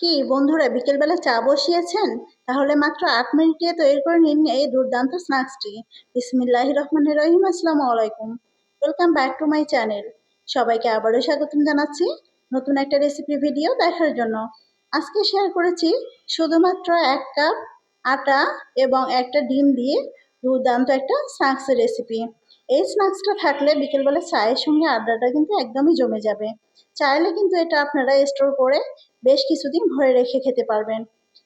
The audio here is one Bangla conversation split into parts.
কি, বন্ধুরা বিকেলবেলা চা বসিয়েছেন? তাহলে মাত্র আট মিনিটে তৈরি করে নিন এই দুর্দান্ত স্ন্যাক্সটি। বিসমিল্লাহ রহমানের রহিম, আসসালামু আলাইকুম। Welcome back to my channel সবাইকে আবারও স্বাগতম জানাচ্ছি নতুন একটা রেসিপি ভিডিও দেখার জন্য। আজকে শেয়ার করেছি শুধুমাত্র এক কাপ আটা এবং একটা ডিম দিয়ে দুর্দান্ত একটা স্ন্যাক্সের রেসিপি এই স্ন্যাক্সটা থাকলে বিকেলবেলা চায়ের সঙ্গে আড্ডাটা কিন্তু একদমই জমে যাবে। চাইলে কিন্তু এটা আপনারা স্টোর করে বেশ কিছুদিন ভরে রেখে খেতে পারবেন।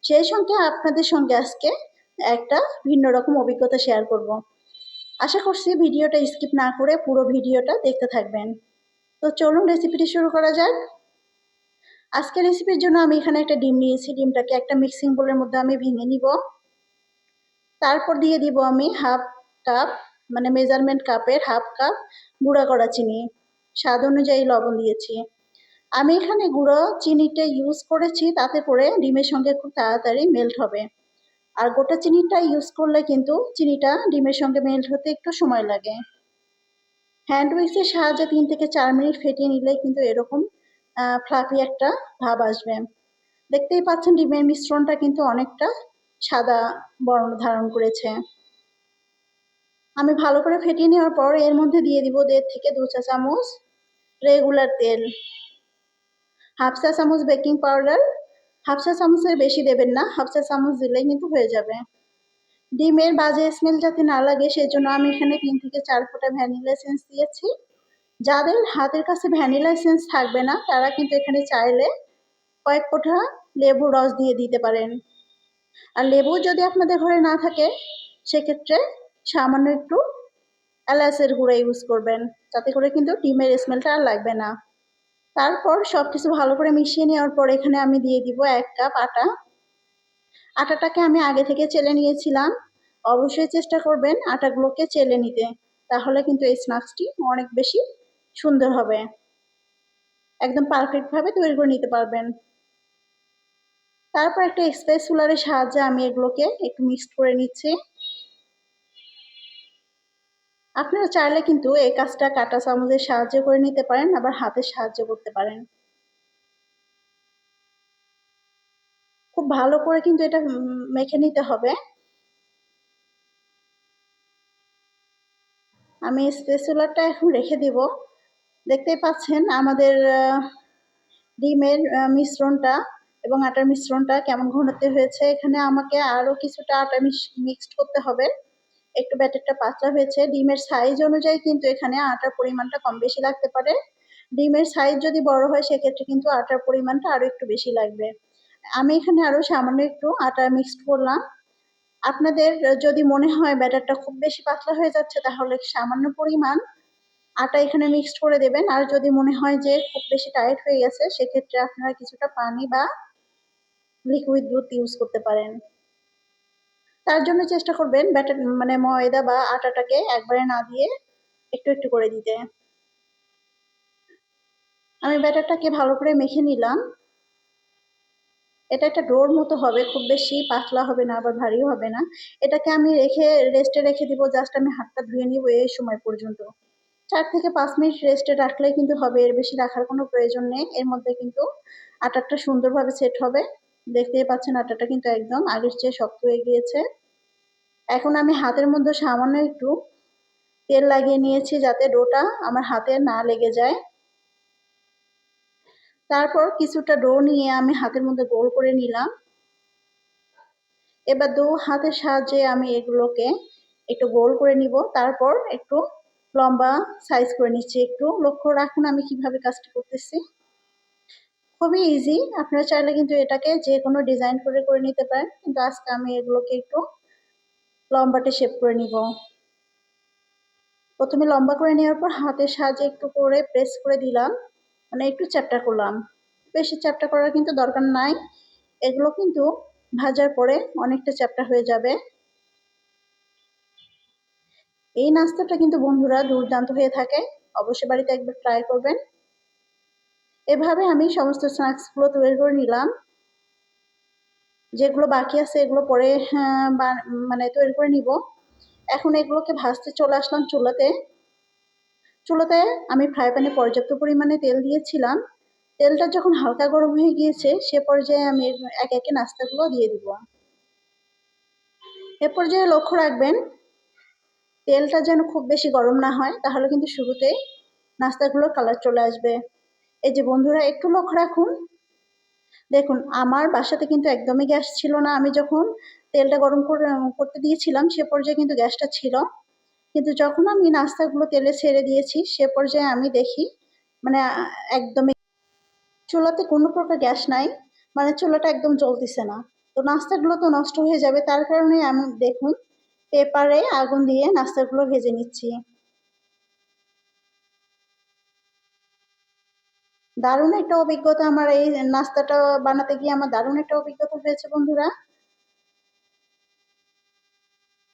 সেই সঙ্গে আপনাদের সঙ্গে আজকে একটা ভিন্ন রকম অভিজ্ঞতা শেয়ার করব। আশা করছি ভিডিওটা স্কিপ না করে পুরো ভিডিওটা দেখতে থাকবেন। তো চলুন রেসিপিটি শুরু করা যাক। আজকে রেসিপির জন্য আমি এখানে একটা ডিম নিয়েছি। ডিমটাকে একটা মিক্সিং বোলের মধ্যে আমি ভেঙে নিব। তারপর দিয়ে দিব আমি হাফ কাপ মানে মেজারমেন্ট কাপের হাফ কাপ গুঁড়া করা চিনি। স্বাদ অনুযায়ী লবণ দিয়েছি। আমি এখানে গুঁড়ো চিনিটা ইউজ করেছি, তাতে করে ডিমের সঙ্গে খুব তাড়াতাড়ি মেল্ট হবে। আর গোটা চিনিটা ইউজ করলে কিন্তু চিনিটা ডিমের সঙ্গে মেল্ট হতে একটু সময় লাগে। হ্যান্ড উইক্সের সাহায্যে তিন থেকে চার মিনিট ফেটিয়ে নিলে কিন্তু এরকম ফ্লাফি একটা ভাব আসবে। দেখতেই পাচ্ছেন ডিমের মিশ্রণটা কিন্তু অনেকটা সাদা বর্ণ ধারণ করেছে। আমি ভালো করে ফেটিয়ে নেওয়ার পর এর মধ্যে দিয়ে দিব দেড় থেকে দু চা চামচ রেগুলার তেল। হাফ চা চামচ বেকিং পাউডার হাফ চা চামচের বেশি দেবেন না, হাফ চা চামচ দিলেই কিন্তু হয়ে যাবে। ডিমের বাজে স্মেল যাতে না লাগে সেই জন্য আমি এখানে তিন থেকে চার ফোঁটা ভ্যানিলা এসেন্স দিয়েছি। যাদের হাতের কাছে ভ্যানিলা এসেন্স থাকবে না, তারা কিন্তু এখানে চাইলে কয়েক ফোঁটা লেবু রস দিয়ে দিতে পারেন। আর লেবু যদি আপনাদের ঘরে না থাকে, সেক্ষেত্রে সামান্য একটু এলাচের গুঁড়া ইউজ করবেন। তাতে করে কিন্তু ডিমের স্মেলটা আর লাগবে না। তারপর সব কিছু ভালো করে মিশিয়ে নেওয়ার পর এখানে আমি দিয়ে দিব এক কাপ আটা। আটাটাকে আমি আগে থেকে চেলে নিয়েছিলাম। অবশ্যই চেষ্টা করবেন আটাগুলোকে চেলে নিতে। তাহলে কিন্তু এই স্ন্যাক্সটি অনেক বেশি সুন্দর হবে। একদম পারফেক্টভাবে তৈরি করে নিতে পারবেন। তারপর একটা স্পেস কুলারের সাহায্যে আমি এগুলোকে একটু মিক্সড করে নিচ্ছি। আপনারা চাইলে কিন্তু এই কাজটা কাটা চামচের সাহায্য করে নিতে পারেন, আবার হাতের সাহায্য করতে পারেন। খুব ভালো করে কিন্তু এটা মেখে নিতে হবে। আমি স্পেসুলারটা এখন রেখে দিব। দেখতেই পাচ্ছেন আমাদের ডিমের মিশ্রণটা এবং আটার মিশ্রণটা কেমন ঘনত্বে হয়েছে। এখানে আমাকে আরও কিছুটা আটা মিক্সড করতে হবে। একটু ব্যাটারটা পাতলা হয়েছে। ডিমের সাইজ অনুযায়ী কিন্তু এখানে আটার পরিমাণটা কম বেশি লাগতে পারে। ডিমের সাইজ যদি বড় হয়, সেক্ষেত্রে কিন্তু আটার পরিমাণটা আরও একটু বেশি লাগবে। আমি এখানে আরও সামান্য একটু আটা মিক্সড করলাম। আপনাদের যদি মনে হয় ব্যাটারটা খুব বেশি পাতলা হয়ে যাচ্ছে, তাহলে সামান্য পরিমাণ আটা এখানে মিক্সড করে দেবেন। আর যদি মনে হয় যে খুব বেশি টাইট হয়ে গেছে, সেক্ষেত্রে আপনারা কিছুটা পানি বা লিকুইড দুধ ইউজ করতে পারেন। তার জন্য চেষ্টা করবেন ব্যাটার মানে ময়দা বা আটাটাকে একবারে না দিয়ে একটু একটু করে দিতে। আমি ব্যাটারটাকে ভালো করে মেখে নিলাম। এটা একটা ডোর মতো হবে, খুব বেশি পাতলা হবে না, আবার ভারীও হবে না। এটাকে আমি রেখে রেস্টে রেখে দিব জাস্ট আমি হাতটা ধুয়ে নিব এই সময় পর্যন্ত। চার থেকে পাঁচ মিনিট রেস্টে রাখলে কিন্তু হবে, এর বেশি রাখার কোনো প্রয়োজন নেই। এর মধ্যে কিন্তু আটাটা সুন্দরভাবে সেট হবে। দেখতেই পাচ্ছেন আটাটা কিন্তু একদম আগের চেয়ে শক্ত হয়ে গিয়েছে। এখন আমি হাতের মধ্যে সামান্য একটু তেল লাগিয়ে নিয়েছি যাতে ডোটা আমার হাতে না লেগে যায়। তারপর কিছুটা ডো নিয়ে আমি হাতের মধ্যে গোল করে নিলাম। এবার দু হাতের সাহায্যে আমি এগুলোকে একটু গোল করে নিব। তারপর একটু লম্বা সাইজ করে নিচ্ছি। একটু লক্ষ্য রাখুন আমি কীভাবে কাজটা করতেছি। খুবই ইজি আপনারা চাইলে কিন্তু এটাকে যে কোনো ডিজাইন করে করে নিতে পারেন। কিন্তু আজকে আমি এগুলোকে একটু লম্বাটে শেপ করে নিব। প্রথমে লম্বা করে নেওয়ার পর হাতের সাহায্যে একটু করে প্রেস করে দিলাম। মানে একটু চ্যাপটা করলাম। বেশি চ্যাপটা করার কিন্তু দরকার নাই। এগুলো কিন্তু ভাজার পরে অনেকটা চ্যাপটা হয়ে যাবে। এই নাস্তাটা কিন্তু বন্ধুরা দুর্দান্ত হয়ে থাকে। অবশ্যই বাড়িতে একবার ট্রাই করবেন। এভাবে আমি সমস্ত স্ন্যাক্সগুলো তৈরি করে নিলাম। যেগুলো বাকি আছে এগুলো পরে হ্যাঁ, মানে তৈরি করে নিব। এখন এগুলোকে ভাজতে চলে আসলাম চুলাতে। চুলাতে আমি ফ্রাই প্যানে পর্যাপ্ত পরিমাণে তেল দিয়েছিলাম। তেলটা যখন হালকা গরম হয়ে গিয়েছে সে পর্যায়ে আমি এক একে নাস্তাগুলো দিয়ে দিব। এ পর্যায়ে লক্ষ্য রাখবেন তেলটা যেন খুব বেশি গরম না হয় তাহলে কিন্তু শুরুতেই নাস্তাগুলোর কালার চলে আসবে। এই যে বন্ধুরা, একটু লক্ষ্য রাখুন। দেখুন, আমার বাসাতে কিন্তু একদমই গ্যাস ছিল না। আমি যখন তেলটা গরম করে, করতে দিয়েছিলাম, সে পর্যায়ে কিন্তু গ্যাসটা ছিল। কিন্তু যখন আমি নাস্তাগুলো তেলে ছেড়ে দিয়েছি, সে পর্যায়ে আমি দেখি মানে একদমই চুলাতে কোনো প্রকার গ্যাস নাই। মানে চুলাটা একদম জ্বলতেছে না। তো নাস্তাগুলো তো নষ্ট হয়ে যাবে। তার কারণে আমি, দেখুন, পেপারে আগুন দিয়ে নাস্তাগুলো ভেজে নিচ্ছি। দারুণ একটা অভিজ্ঞতা আমার এই নাস্তাটা বানাতে গিয়ে আমার দারুণ একটা অভিজ্ঞতা হয়েছে, বন্ধুরা।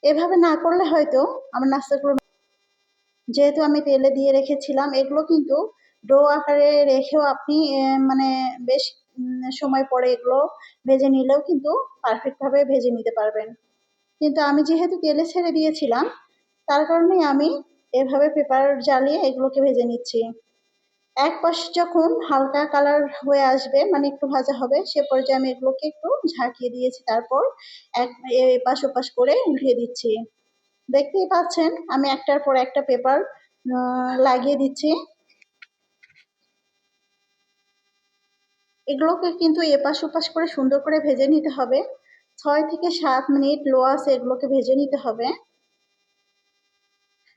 এভাবে না করলে হয়তো আমার নাস্তাগুলো যেহেতু আমি তেলে দিয়ে রেখেছিলাম, এগুলো কিন্তু ডো আকারে রেখেও আপনি মানে বেশ সময় পরে এগুলো ভেজে নিলেও কিন্তু পারফেক্টভাবে ভেজে নিতে পারবেন। কিন্তু আমি যেহেতু তেলে ছেড়ে দিয়েছিলাম, তার কারণে আমি এভাবে পেপার জ্বালিয়ে এগুলোকে ভেজে নিচ্ছি। এক পাশ যখন হালকা কালার হয়ে আসবে মানে একটু ভাজা হবে, সে পর্যায়ে আমি এগুলোকে একটু ঝাঁকিয়ে দিয়েছি। তারপর এক এপাশ ওপাশ করে উঠিয়ে দিচ্ছি। দেখতেই পাচ্ছেন, আমি একটার পর একটা পেপার লাগিয়ে দিচ্ছি। এগুলোকে কিন্তু এপাশ ওপাশ করে সুন্দর করে ভেজে নিতে হবে। ছয় থেকে সাত মিনিট লো আছে এগুলোকে ভেজে নিতে হবে।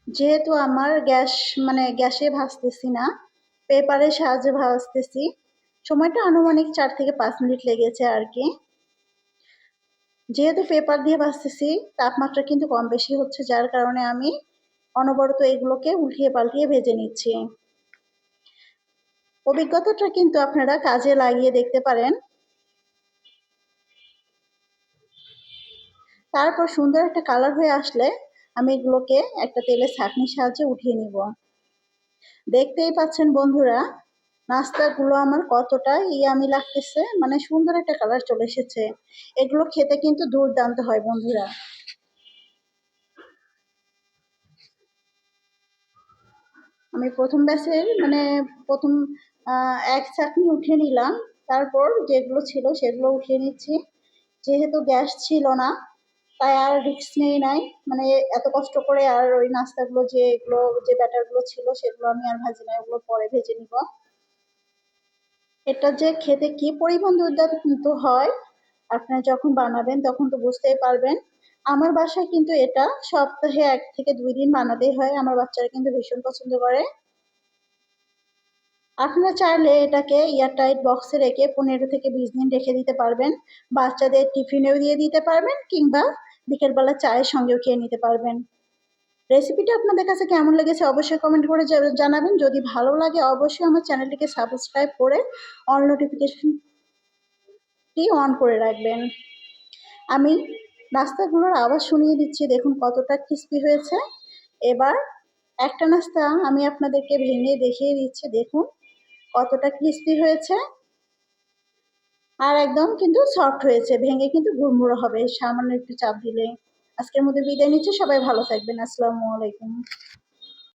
যেহেতু আমার গ্যাস মানে গ্যাসে ভাজতেছি না পেপারের সাহায্যে ভাজতেছি সময়টা আনুমানিক চার থেকে পাঁচ মিনিট লেগেছে আর কি। যেহেতু পেপার দিয়ে ভাজতেছি তাপমাত্রা কিন্তু কম বেশি হচ্ছে, যার কারণে আমি অনবরত এগুলোকে উল্টিয়ে পাল্টিয়ে ভেজে নিচ্ছি। অভিজ্ঞতাটা কিন্তু আপনারা কাজে লাগিয়ে দেখতে পারেন। তারপর সুন্দর একটা কালার হয়ে আসলে আমি এগুলোকে একটা তেলের ছাঁকনির সাহায্যে উঠিয়ে নিব। দেখতেই পাচ্ছেন বন্ধুরা, নাস্তাগুলো আমার কতটা ইয়ামি লাগতেছে মানে সুন্দর একটা কালার চলে এসেছে। এগুলো খেতে কিন্তু দুর্দান্ত হয় বন্ধুরা। আমি প্রথম ব্যাচের মানে প্রথম এক চাটনি উঠিয়ে নিলাম। তারপর যেগুলো ছিল সেগুলো উঠিয়ে নিচ্ছি। যেহেতু গ্যাস ছিল না তাই আর রিক্স নেই নাই। মানে এত কষ্ট করে আর ওই নাস্তাগুলো যেগুলো যে ব্যাটারগুলো ছিল সেগুলো আমি আর ভাজি না ওগুলো পরে ভেজে নিব। এটা যে খেতে কি পরিমাণ দুর্দান্ত হয় আপনারা যখন বানাবেন তখন তো বুঝতেই পারবেন। আমার বাসায় কিন্তু এটা সপ্তাহে এক থেকে দুই দিন বানাতেই হয়, আমার বাচ্চারা কিন্তু ভীষণ পছন্দ করে। আপনারা চাইলে এটাকে এয়ারটাইট বক্সে রেখে পনেরো থেকে বিশ দিন রেখে দিতে পারবেন। বাচ্চাদের টিফিনেও দিয়ে দিতে পারবেন কিংবা বিকেলবেলা চায়ের সঙ্গেও খেয়ে নিতে পারবেন। রেসিপিটা আপনাদের কাছে কেমন লেগেছে অবশ্যই কমেন্ট করে জানাবেন। যদি ভালো লাগে অবশ্যই আমার চ্যানেলটিকে সাবস্ক্রাইব করে অল নোটিফিকেশনটি অন করে রাখবেন। আমি নাস্তাগুলোর আওয়াজ শুনিয়ে দিচ্ছি, দেখুন কতটা ক্রিস্পি হয়েছে। এবার একটা নাস্তা আমি আপনাদেরকে ভেঙে দেখিয়ে দিচ্ছি, দেখুন কতটা ক্রিস্পি হয়েছে। আর একদম কিন্তু সফট হয়েছে ভেঙে কিন্তু ঘুরমুড়ো হবে, সামান্য একটু চাপ দিলে। আজকের মধ্যে বিদায় নিচ্ছে, সবাই ভালো থাকবেন, আসসালামু আলাইকুম।